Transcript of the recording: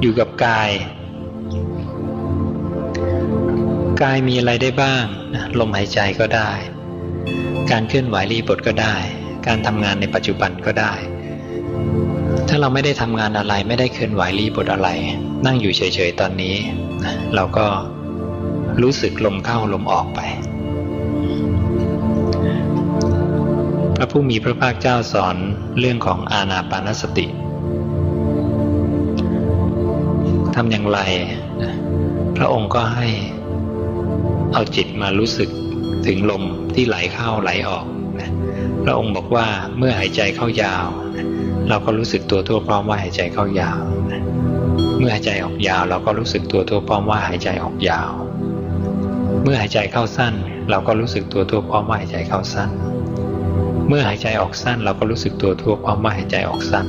อยู่กับกาย กายมีอะไรได้บ้างลมหายใจก็ได้ การเคลื่อนไหวรีบทก็ได้ การทำงานในปัจจุบันก็ได้ ถ้าเราไม่ได้ทำงานอะไรไม่ได้เคลื่อนไหวรีบทอะไร นั่งอยู่เฉยๆตอนนี้ เราก็รู้สึกลมเข้าลมออกไปพระผู้มีพระภาคเจ้าสอนเรื่องของอาณาปานสติำอย่างไรนะพระองค์ก็ให้เอาจิตมารู้สึกถึงลมที่ไหลเข้าไหลออกนะพระองค์บอกว่าเมื่อหายใจเข้ายาวนะเราก็รู้สึกตัวทั่วพร้อมว่าหายใจเข้ายาวนะเมื่อหายใจออกยาว เราก็รู้สึกตัวทั่วพร้อมว่าหายใจออกยาว เมื่อหายใจเข้าสั้น เราก็รู้สึกตัวทั่วพร้อมว่าหายใจเข้าสั้น เมื่อหายใจออกสั้น เราก็รู้สึกตัวทั่วพร้อมว่าหายใจออกสั้น